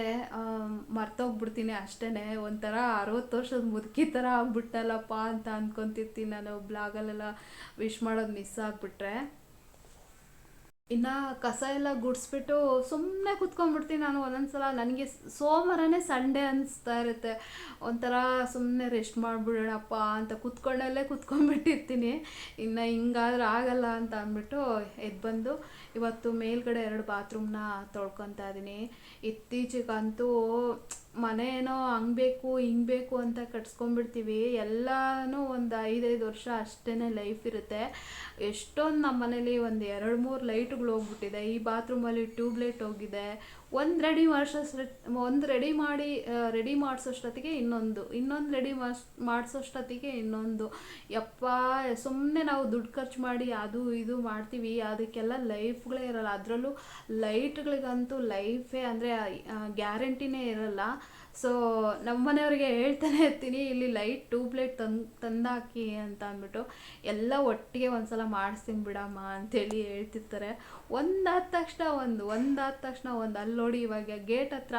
ಮರ್ತೋಗ್ಬಿಡ್ತೀನಿ ಅಷ್ಟೇ ಒಂಥರ ಅರವತ್ತು ವರ್ಷದ ಮುದುಕಿ ಥರ ಆಗ್ಬಿಟ್ಟಲ್ಲಪ್ಪ ಅಂತ ಅಂದ್ಕೊತಿರ್ತೀನಿ ನಾನು. ಬ್ಲಾಗಲ್ಲೆಲ್ಲ ವಿಶ್ ಮಾಡೋದು ಮಿಸ್ ಆಗಿಬಿಟ್ರೆ. ಇನ್ನು ಕಸ ಎಲ್ಲ ಗುಡಿಸ್ಬಿಟ್ಟು ಸುಮ್ಮನೆ ಕುತ್ಕೊಂಡ್ಬಿಡ್ತೀನಿ ನಾನು ಒಂದೊಂದ್ಸಲ. ನನಗೆ ಸೋಮವಾರನೇ ಸಂಡೇ ಅನಿಸ್ತಾ ಇರುತ್ತೆ. ಒಂಥರ ಸುಮ್ಮನೆ ರೆಸ್ಟ್ ಮಾಡಿಬಿಡೋಣಪ್ಪ ಅಂತ ಕುತ್ಕೊಂಡಲ್ಲೇ ಕುತ್ಕೊಂಡ್ಬಿಟ್ಟಿರ್ತೀನಿ. ಇನ್ನು ಹಿಂಗಾದ್ರೆ ಆಗಲ್ಲ ಅಂತ ಅಂದ್ಬಿಟ್ಟು ಎದ್ದು ಬಂದು ಇವತ್ತು ಮೇಲ್ಗಡೆ ಎರಡು ಬಾತ್ರೂಮ್ನ ತೊಳ್ಕೊತಾ ಇದ್ದೀನಿ. ಇತ್ತೀಚೆಗಂತೂ ಮನೆ ಏನೋ ಹಂಗ್ ಬೇಕು, ಹಿಂಗ್ ಬೇಕು ಅಂತ ಕಟ್ಸ್ಕೊಂಡ್ಬಿಡ್ತೀವಿ. ಎಲ್ಲಾನು ಒಂದು ಐದೈದು ವರ್ಷ ಅಷ್ಟೇ ಲೈಫ್ ಇರುತ್ತೆ. ಎಷ್ಟೊಂದು ನಮ್ಮ ಮನೇಲಿ ಒಂದು ಎರಡು ಮೂರು ಲೈಟ್ಗಳು ಹೋಗ್ಬಿಟ್ಟಿದೆ. ಈ ಬಾತ್ರೂಮಲ್ಲಿ ಟ್ಯೂಬ್ಲೈಟ್ ಹೋಗಿದೆ. ಒಂದು ರೆಡಿ ಮಾಡಿಸೋ ಒಂದು ರೆಡಿ ಮಾಡಿ ರೆಡಿ ಮಾಡಿಸೋಷ್ಟೊತ್ತಿಗೆ ಇನ್ನೊಂದು ಇನ್ನೊಂದು ರೆಡಿ ಮಾಡಿಸ್ ಮಾಡಿಸೋಷ್ಟೊತ್ತಿಗೆ ಇನ್ನೊಂದು. ಯಪ್ಪ ಸುಮ್ಮನೆ ನಾವು ದುಡ್ಡು ಖರ್ಚು ಮಾಡಿ ಅದು ಇದು ಮಾಡ್ತೀವಿ. ಅದಕ್ಕೆಲ್ಲ ಲೈಫ್ಗಳೇ ಇರಲ್ಲ. ಅದರಲ್ಲೂ ಲೈಟ್ಗಳಿಗಂತೂ ಲೈಫೇ ಅಂದರೆ ಗ್ಯಾರಂಟಿನೇ ಇರಲ್ಲ. ಸೊ ನಮ್ಮ ಮನೆಯವ್ರಿಗೆ ಹೇಳ್ತಾನೆ ಇರ್ತೀನಿ, ಇಲ್ಲಿ ಲೈಟ್ ಟ್ಯೂಬ್ಲೈಟ್ ತಂದು, ತಂದಾಕಿ ಅಂತ ಅಂದ್ಬಿಟ್ಟು, ಎಲ್ಲ ಒಟ್ಟಿಗೆ ಒಂದ್ಸಲ ಮಾಡಿಸ್ತೀನಿ ಬಿಡಮ್ಮ ಅಂತೇಳಿ ಹೇಳ್ತಿರ್ತಾರೆ. ಒಂದಾದ ತಕ್ಷಣ ಒಂದು ಒಂದಾದ ತಕ್ಷಣ ಒಂದು. ಅಲ್ಲಿ ನೋಡಿ ಇವಾಗ ಗೇಟ್ ಹತ್ರ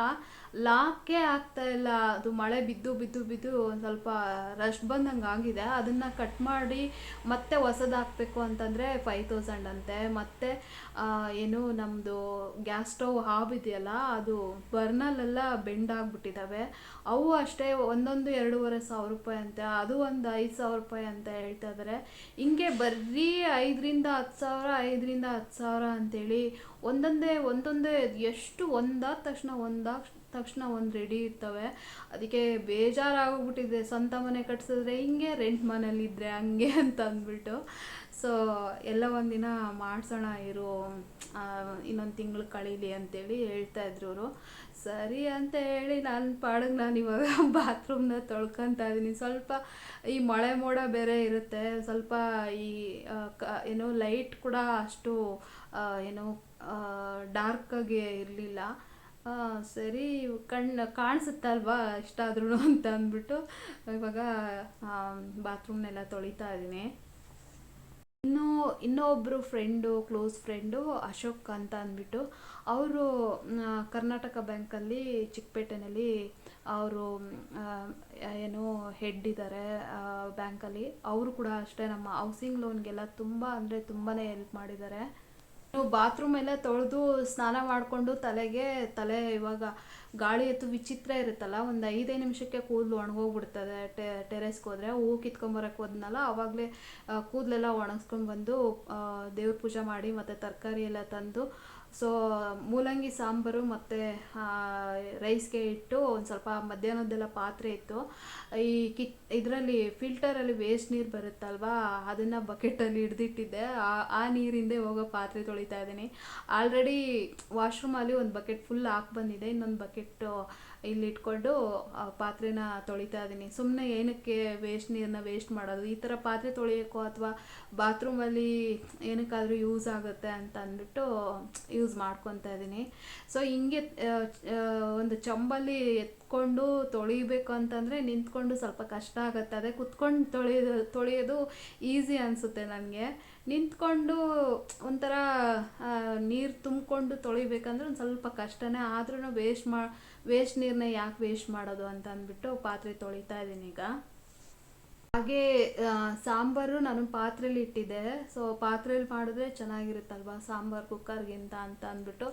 ಲಾಕೇ ಆಗ್ತಾ ಇಲ್ಲ. ಅದು ಮಳೆ ಬಿದ್ದು ಬಿದ್ದು ಬಿದ್ದು ಒಂದು ಸ್ವಲ್ಪ ರಶ್ ಬಂದಂಗೆ ಆಗಿದೆ. ಅದನ್ನು ಕಟ್ ಮಾಡಿ ಮತ್ತೆ ಹೊಸದಾಕ್ಬೇಕು ಅಂತಂದ್ರೆ ಫೈವ್ ತೌಸಂಡ್ ಅಂತೆ. ಮತ್ತೆ ಏನು ನಮ್ಮದು ಗ್ಯಾಸ್ ಸ್ಟೌವ್ ಹಾಬ್ ಇದೆಯಲ್ಲ, ಅದು ಬರ್ನಲ್ಲೆಲ್ಲ ಬೆಂಡ್ ಆಗಿಬಿಟ್ಟಿದ್ದಾವೆ ಅವು ಅಷ್ಟೇ ಒಂದೊಂದು ಎರಡೂವರೆ ಸಾವಿರ ರೂಪಾಯಿ ಅಂತೆ. ಅದು ಒಂದು ಐದು ಸಾವಿರ ರೂಪಾಯಿ ಅಂತ ಹೇಳ್ತಾ ಇದ್ದಾರೆ ಹಿಂಗೆ ಬರೀ ಐದರಿಂದ ಹತ್ತು ಸಾವಿರ, ಐದರಿಂದ ಹತ್ತು ಸಾವಿರ ಅಂತೇಳಿ ಒಂದೊಂದೇ ಒಂದೊಂದೇ ಎಷ್ಟು ಒಂದಾದ ತಕ್ಷಣ ಒಂದಾದ ತಕ್ಷಣ ಒಂದು ರೆಡಿ ಇರ್ತವೆ. ಅದಕ್ಕೆ ಬೇಜಾರಾಗೋಗ್ಬಿಟ್ಟಿದೆ ಸ್ವಂತ ಮನೆ ಕಟ್ಸಿದ್ರೆ ಹಿಂಗೆ ರೆಂಟ್ ಮನೇಲಿದ್ದರೆ ಹಂಗೆ ಅಂತ ಅಂದ್ಬಿಟ್ಟು. ಸೊ ಎಲ್ಲ ಒಂದಿನ ಮಾಡಿಸೋಣ ಇರು ಇನ್ನೊಂದು ತಿಂಗಳು ಕಳೀಲಿ ಅಂತೇಳಿ ಹೇಳ್ತಾ ಇದ್ರು ಅವರು. ಸರಿ ಅಂತ ಹೇಳಿ ನಾನು ಪಾಡಿಗೆ ನಾನು ಇವಾಗ (laughs) ಬಾತ್ರೂಮ್ನ ತೊಳ್ಕೊತಾ ಇದ್ದೀನಿ ಸ್ವಲ್ಪ ಈ ಮಳೆ ಮೋಡ ಬೇರೆ ಇರುತ್ತೆ. ಸ್ವಲ್ಪ ಈ ಏನೋ ಲೈಟ್ ಕೂಡ ಅಷ್ಟು ಏನೋ ಡಾರ್ಕಾಗಿ ಇರಲಿಲ್ಲ. ಸರಿ, ಕಣ್ಣು ಕಾಣಿಸುತ್ತಲ್ವಾ ಇಷ್ಟ ಆದ್ರೂ ಅಂತ ಅಂದ್ಬಿಟ್ಟು ಇವಾಗ ಬಾತ್ರೂಮ್ನೆಲ್ಲ ತೊಳಿತಾ ಇದ್ದೀನಿ. ಇನ್ನೂ ಇನ್ನೊಬ್ಬರು ಫ್ರೆಂಡು, ಕ್ಲೋಸ್ ಫ್ರೆಂಡು ಅಶೋಕ್ ಅಂತ ಅಂದ್ಬಿಟ್ಟು ಅವರು ಕರ್ನಾಟಕ ಬ್ಯಾಂಕಲ್ಲಿ ಚಿಕ್ಕಪೇಟೆನಲ್ಲಿ ಅವರು ಏನು ಹೆಡ್ ಇದ್ದಾರೆ ಬ್ಯಾಂಕಲ್ಲಿ. ಅವರು ಕೂಡ ಅಷ್ಟೇ ನಮ್ಮ ಹೌಸಿಂಗ್ ಲೋನ್ಗೆಲ್ಲ ತುಂಬ ಅಂದರೆ ತುಂಬಾ ಹೆಲ್ಪ್ ಮಾಡಿದ್ದಾರೆ. ಬಾತ್ರೂಮ್ ಎಲ್ಲ ತೊಳೆದು ಸ್ನಾನ ಮಾಡಿಕೊಂಡು ತಲೆಗೆ, ತಲೆ ಇವಾಗ ಗಾಳಿ ಎತ್ತು ವಿಚಿತ್ರ ಇರುತ್ತಲ್ಲ, ಒಂದು ಐದೇ ನಿಮಿಷಕ್ಕೆ ಕೂದಲು ಒಣಗೋಗ್ಬಿಡ್ತದೆ ಟೆರೆಸ್ಗೆ ಹೋದರೆ. ಹೂ ಕಿತ್ಕೊಂಬರಕ್ಕೆ ಹೋದ್ನಲ್ಲ ಆವಾಗಲೇ ಕೂದಲೆಲ್ಲ ಒಣಗಿಸ್ಕೊಂಡು ಬಂದು ದೇವ್ರ ಪೂಜೆ ಮಾಡಿ ಮತ್ತು ತರಕಾರಿ ಎಲ್ಲ ತಂದು ಸೊ ಮೂಲಂಗಿ, ಸಾಂಬಾರು ಮತ್ತು ರೈಸ್ಗೆ ಇಟ್ಟು ಒಂದು ಸ್ವಲ್ಪ ಮಧ್ಯಾಹ್ನದ್ದೆಲ್ಲ ಪಾತ್ರೆ ಇತ್ತು. ಈ ಕಿಚ್, ಇದರಲ್ಲಿ ಫಿಲ್ಟರಲ್ಲಿ ವೇಸ್ಟ್ ನೀರು ಬರುತ್ತಲ್ವಾ, ಅದನ್ನು ಬಕೆಟಲ್ಲಿ ಹಿಡ್ದಿಟ್ಟಿದ್ದೆ. ಆ ಆ ನೀರಿಂದ ಹೋಗೋ ಪಾತ್ರೆ ತೊಳಿತಾ ಇದ್ದೀನಿ. ಆಲ್ರೆಡಿ ವಾಶ್ರೂಮಲ್ಲಿ ಒಂದು ಬಕೆಟ್ ಫುಲ್ ಹಾಕಿ ಬಂದಿದೆ. ಇನ್ನೊಂದು ಬಕೆಟ್ಟು ಇಲ್ಲಿ ಇಟ್ಕೊಂಡು, ಆ, ಪಾತ್ರೆನ ತೊಳಿತಾ ಇದ್ದೀನಿ. ಸುಮ್ಮನೆ ಏನಕ್ಕೆ ವೇಸ್ಟ್ ನೀರನ್ನ ವೇಸ್ಟ್ ಮಾಡೋದು? ಈ ಥರ ಪಾತ್ರೆ ತೊಳೆಯೋಕ್ಕೋ ಅಥವಾ ಬಾತ್ರೂಮಲ್ಲಿ ಏನಕ್ಕಾದರೂ ಯೂಸ್ ಆಗುತ್ತೆ ಅಂತ ಅಂದ್ಬಿಟ್ಟು ಮಾಡ್ಕೊತಾ ಇದ್ದೀನಿ ಸೊ ಹಿಂಗೆ ಒಂದು ಚಂಬಲ್ಲಿ ಎತ್ಕೊಂಡು ತೊಳಿಬೇಕು ಅಂತಂದರೆ ನಿಂತ್ಕೊಂಡು ಸ್ವಲ್ಪ ಕಷ್ಟ ಆಗುತ್ತೆ. ಅದೇ ಕುತ್ಕೊಂಡು ತೊಳೆಯೋದು ತೊಳೆಯೋದು ಈಸಿ ಅನಿಸುತ್ತೆ ನನಗೆ. ನಿಂತ್ಕೊಂಡು ಒಂಥರ ನೀರು ತುಂಬಿಕೊಂಡು ತೊಳಿಬೇಕಂದ್ರೆ ಒಂದು ಸ್ವಲ್ಪ ಕಷ್ಟನೇ. ಆದ್ರೂ ವೇಸ್ಟ್ ಮಾ ವೇಸ್ಟ್ ನೀರನ್ನ ಯಾಕೆ ವೇಸ್ಟ್ ಮಾಡೋದು ಅಂತ ಅಂದ್ಬಿಟ್ಟು ಪಾತ್ರೆ ತೊಳಿತಾ ಇದ್ದೀನಿ ಈಗ. ಹಾಗೆ ಸಾಂಬಾರು ನಾನು ಪಾತ್ರೆಲಿ ಇಟ್ಟಿದ್ದೆ. ಸೊ ಪಾತ್ರೆಲಿ ಮಾಡಿದ್ರೆ ಚೆನ್ನಾಗಿರುತ್ತಲ್ವಾ? ಸಾಂಬಾರು ಕುಕ್ಕರ್ಗಿಂತ ಅಂತ ಅಂದ್ಬಿಟ್ಟು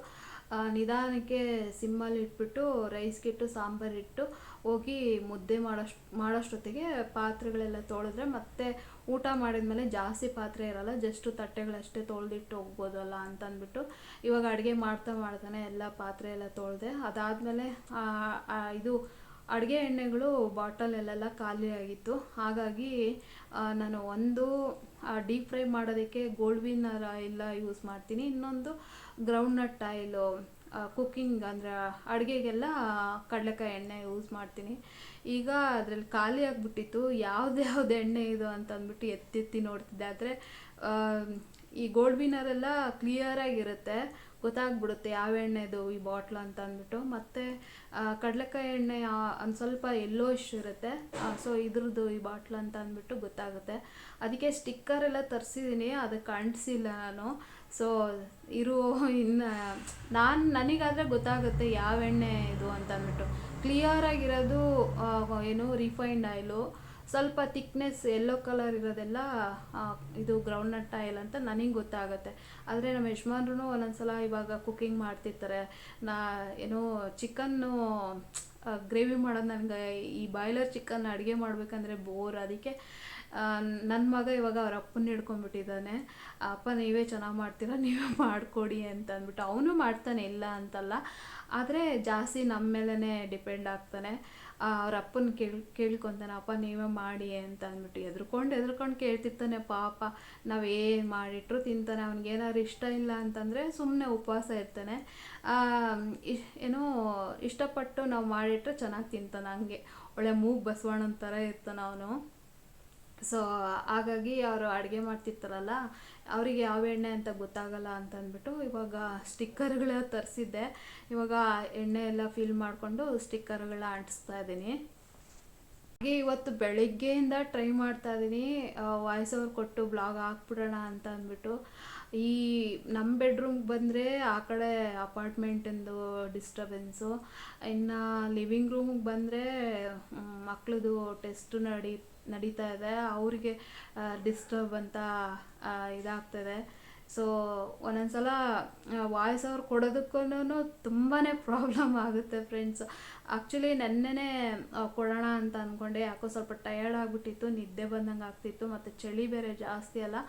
ನಿಧಾನಕ್ಕೆ ಸಿಮ್ಮಲ್ಲಿ ಇಟ್ಬಿಟ್ಟು ರೈಸ್ಗಿಟ್ಟು ಸಾಂಬಾರು ಇಟ್ಟು ಹೋಗಿ ಮುದ್ದೆ ಮಾಡೋಷ್ಟು, ಮಾಡೋಷ್ಟೊತ್ತಿಗೆ ಪಾತ್ರೆಗಳೆಲ್ಲ ತೊಳೆದ್ರೆ ಮತ್ತೆ ಊಟ ಮಾಡಿದ್ಮೇಲೆ ಜಾಸ್ತಿ ಪಾತ್ರೆ ಇರಲ್ಲ, ಜಸ್ಟು ತಟ್ಟೆಗಳಷ್ಟೇ ತೊಳೆದಿಟ್ಟು ಹೋಗ್ಬೋದಲ್ಲ ಅಂತ ಅಂದ್ಬಿಟ್ಟು ಇವಾಗ ಅಡುಗೆ ಮಾಡ್ತಾ ಮಾಡ್ತಾನೆ ಎಲ್ಲ ಪಾತ್ರೆ ಎಲ್ಲ ತೊಳೆದೆ. ಅದಾದಮೇಲೆ ಇದು ಅಡುಗೆ ಎಣ್ಣೆಗಳು ಬಾಟಲಲ್ಲೆಲ್ಲ ಖಾಲಿ ಆಗಿತ್ತು. ಹಾಗಾಗಿ ನಾನು ಒಂದು ಡೀಪ್ ಫ್ರೈ ಮಾಡೋದಕ್ಕೆ ಗೋಲ್ಡ್ ವಿನ್ನರ್ ಯೂಸ್ ಮಾಡ್ತೀನಿ. ಇನ್ನೊಂದು ಗ್ರೌಂಡ್ ನಟ್ ಆಯಿಲು ಕುಕ್ಕಿಂಗ್ ಅಂದರೆ ಅಡುಗೆಗೆಲ್ಲ ಕಡಲೆಕಾಯಿ ಎಣ್ಣೆ ಯೂಸ್ ಮಾಡ್ತೀನಿ. ಈಗ ಅದರಲ್ಲಿ ಖಾಲಿ ಆಗಿಬಿಟ್ಟಿತ್ತು. ಯಾವ್ದು ಯಾವ್ದು ಎಣ್ಣೆ ಇದು ಅಂತ ಅಂದ್ಬಿಟ್ಟು ಎತ್ತೆತ್ತಿ ನೋಡ್ತಿದ್ದೆ. ಆದರೆ ಈ ಗೋಲ್ಡ್ ವಿನ್ನರೆಲ್ಲ ಕ್ಲಿಯರಾಗಿರುತ್ತೆ ಗೊತ್ತಾಗ್ಬಿಡುತ್ತೆ ಯಾವ ಎಣ್ಣೆದು ಈ ಬಾಟ್ಲು ಅಂತ ಅಂದ್ಬಿಟ್ಟು. ಮತ್ತು ಕಡಲೆಕಾಯಿ ಎಣ್ಣೆ ಒಂದು ಸ್ವಲ್ಪ ಎಲ್ಲೋಶ್ ಇರುತ್ತೆ. ಸೊ ಇದ್ರದ್ದು ಈ ಬಾಟ್ಲ್ ಅಂತ ಅಂದ್ಬಿಟ್ಟು ಗೊತ್ತಾಗುತ್ತೆ. ಅದಕ್ಕೆ ಸ್ಟಿಕ್ಕರ್ ಎಲ್ಲ ತರಿಸಿದ್ದೀನಿ ಅದಕ್ಕೆ ಅಂಟಿಸಿಲ್ಲ ನಾನು. ಸೊ ಇರು ಇನ್ನು ನಾನು ನನಗಾದರೆ ಗೊತ್ತಾಗುತ್ತೆ ಯಾವ ಎಣ್ಣೆ ಇದು ಅಂತ ಅಂದ್ಬಿಟ್ಟು. ಕ್ಲಿಯರ್ ಆಗಿರೋದು ಆ, ಏನು ರಿಫೈನ್ಡ್ ಆಯಿಲು ಸ್ವಲ್ಪ ತಿಕ್ನೆಸ್ ಎಲ್ಲೋ ಕಲರ್ ಇರೋದೆಲ್ಲ ಇದು ಗ್ರೌಂಡ್ನಟ್ ಆಯಿಲ್ ಅಂತ ನನಗೆ ಗೊತ್ತಾಗುತ್ತೆ. ಆದರೆ ನಮ್ಮ ಯಜಮಾನ್ರು ಒಂದೊಂದ್ಸಲ ಇವಾಗ ಕುಕ್ಕಿಂಗ್ ಮಾಡ್ತಿರ್ತಾರೆ. ನಾ, ಏನೋ ಚಿಕನ್ನು ಗ್ರೇವಿ ಮಾಡೋದು ನನಗೆ ಈ ಬಾಯ್ಲರ್ ಚಿಕನ್ ಅಡುಗೆ ಮಾಡಬೇಕಂದ್ರೆ ಬೋರ್ ಅದಕ್ಕೆ ನನ್ನ ಮಗ ಇವಾಗ ಅವ್ರ ಅಪ್ಪನ ಹಿಡ್ಕೊಂಡ್ಬಿಟ್ಟಿದ್ದಾನೆ. ಅಪ್ಪ, ನೀವೇ ಚೆನ್ನಾಗಿ ಮಾಡ್ತೀರಾ? ನೀವೇ ಮಾಡಿಕೊಡಿ ಅಂತ ಅಂದ್ಬಿಟ್ಟು. ಅವನು ಮಾಡ್ತಾನೆ, ಇಲ್ಲ ಅಂತಲ್ಲ. ಆದರೆ ಜಾಸ್ತಿ ನಮ್ಮ ಮೇಲೇ ಡಿಪೆಂಡ್ ಆಗ್ತಾನೆ. ಅವ್ರ ಅಪ್ಪನ ಕೇಳ್, ಕೇಳ್ಕೊತಾನೆ, ಅಪ್ಪ, ನೀವೇ ಮಾಡಿ ಅಂತ ಅಂದ್ಬಿಟ್ಟು ಎದ್ರುಕೊಂಡು ಎದ್ರುಕೊಂಡು ಕೇಳ್ತಿರ್ತಾನೆ, ಪಾಪ, ನಾವು ಏನು ಮಾಡಿಟ್ರು ತಿಂತಾನೆ ಅವ್ನಿಗೇನಾದ್ರು ಇಷ್ಟ ಇಲ್ಲ ಅಂತಂದರೆ ಸುಮ್ಮನೆ ಉಪವಾಸ ಇರ್ತಾನೆ. ಏನೋ ಇಷ್ಟಪಟ್ಟು ನಾವು ಮಾಡಿಟ್ರೆ ಚೆನ್ನಾಗಿ ತಿಂತಾನೆ ಹಂಗೆ. ಒಳ್ಳೆ ಮೂಗು ಬಸವಣ್ಣನ ಥರ ಇರ್ತಾನೆ ಅವನು. ಸೊ ಹಾಗಾಗಿ ಅವರು ಅಡುಗೆ ಮಾಡ್ತಿರ್ತಾರಲ್ಲ, ಅವರಿಗೆ ಯಾವ ಎಣ್ಣೆ ಅಂತ ಗೊತ್ತಾಗಲ್ಲ ಅಂತ ಅಂದ್ಬಿಟ್ಟು ಇವಾಗ ಸ್ಟಿಕ್ಕರ್ಗಳ ತರಿಸಿದ್ದೆ. ಇವಾಗ ಎಣ್ಣೆ ಎಲ್ಲ ಫಿಲ್ ಮಾಡಿಕೊಂಡು ಸ್ಟಿಕ್ಕರ್ಗಳ ಅಂಟಿಸ್ತಾ ಇದ್ದೀನಿ. ಹಾಗೆ ಇವತ್ತು ಬೆಳಿಗ್ಗೆಯಿಂದ ಟ್ರೈ ಮಾಡ್ತಾ ಇದ್ದೀನಿ. ವಾಯ್ಸ್ ಓವರ್ ಕೊಟ್ಟು ಬ್ಲಾಗ್ ಹಾಕ್ಬಿಡೋಣ ಅಂತ ಅಂದ್ಬಿಟ್ಟು. ಈ ನಮ್ಮ ಬೆಡ್ರೂಮ್ಗೆ ಬಂದರೆ ಆ ಕಡೆ ಅಪಾರ್ಟ್ಮೆಂಟಿಂದು ಡಿಸ್ಟರ್ಬೆನ್ಸು ಇನ್ನು ಲಿವಿಂಗ್ ರೂಮಿಗೆ ಬಂದರೆ ಮಕ್ಕಳದು ಟೆಸ್ಟ್ ನಡಿ ನಡೀತಾ ಇದೆ. ಅವರಿಗೆ ಡಿಸ್ಟರ್ಬ್ ಅಂತ ಇದಾಗ್ತದೆ. ಸೊ ಒಂದೊಂದ್ಸಲ ವಾಯ್ಸ್ ಅವ್ರು ಕೊಡೋದಕ್ಕೂ ತುಂಬಾ ಪ್ರಾಬ್ಲಮ್ ಆಗುತ್ತೆ ಫ್ರೆಂಡ್ಸ್ ಆ್ಯಕ್ಚುಲಿ ನೆನ್ನೆನೇ ಕೊಡೋಣ ಅಂತ ಅಂದ್ಕೊಂಡೆ ಯಾಕೋ ಸ್ವಲ್ಪ ಟಯರ್ಡ್ ಆಗಿಬಿಟ್ಟಿತ್ತು, ನಿದ್ದೆ ಬಂದಂಗೆ ಆಗ್ತಿತ್ತು ಮತ್ತು ಚಳಿ ಬೇರೆ ಜಾಸ್ತಿ ಅಲ್ಲ.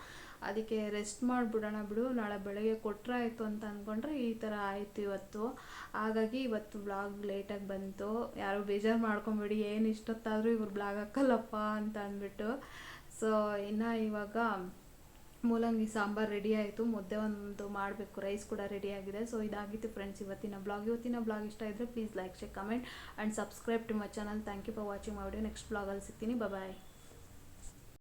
ಅದಕ್ಕೆ ರೆಸ್ಟ್ ಮಾಡಿಬಿಡೋಣ ಬಿಡು, ನಾಳೆ ಬೆಳಗ್ಗೆ ಕೊಟ್ಟರೆ ಆಯಿತು ಅಂತ ಅಂದ್ಕೊಂಡ್ರೆ ಈ ಥರ ಆಯಿತು ಇವತ್ತು. ಹಾಗಾಗಿ ಇವತ್ತು ಬ್ಲಾಗ್ ಲೇಟಾಗಿ ಬಂತು. ಯಾರು ಬೇಜಾರು ಮಾಡ್ಕೊಬೇಡಿ, ಏನು ಇಷ್ಟೊತ್ತಾದರೂ ಇವ್ರು ಬ್ಲಾಗ್ ಹಾಕಲ್ಲಪ್ಪ ಅಂತ ಅಂದ್ಬಿಟ್ಟು. ಸೊ ಇನ್ನು ಇವಾಗ ಮೂಲಂಗಿ ಸಾಂಬಾರು ರೆಡಿ ಆಯಿತು. ಮುದ್ದೆ ಒಂದು ಮಾಡಬೇಕು ರೈಸ್ ಕೂಡ ರೆಡಿ ಆಗಿದೆ. ಸೊ ಇದಾಗಿತ್ತು ಫ್ರೆಂಡ್ಸ್ ಇವತ್ತಿನ ಬ್ಲಾಗ್ ಇವತ್ತಿನ ಬ್ಲಾಗ್ ಇಷ್ಟ ಇದ್ದರೆ please like share comment and subscribe to my channel thank you for watching my video next ಬ್ಲಾಗಲ್ಲಿ ಸಿಗ್ತೀನಿ. ಬಾಯ್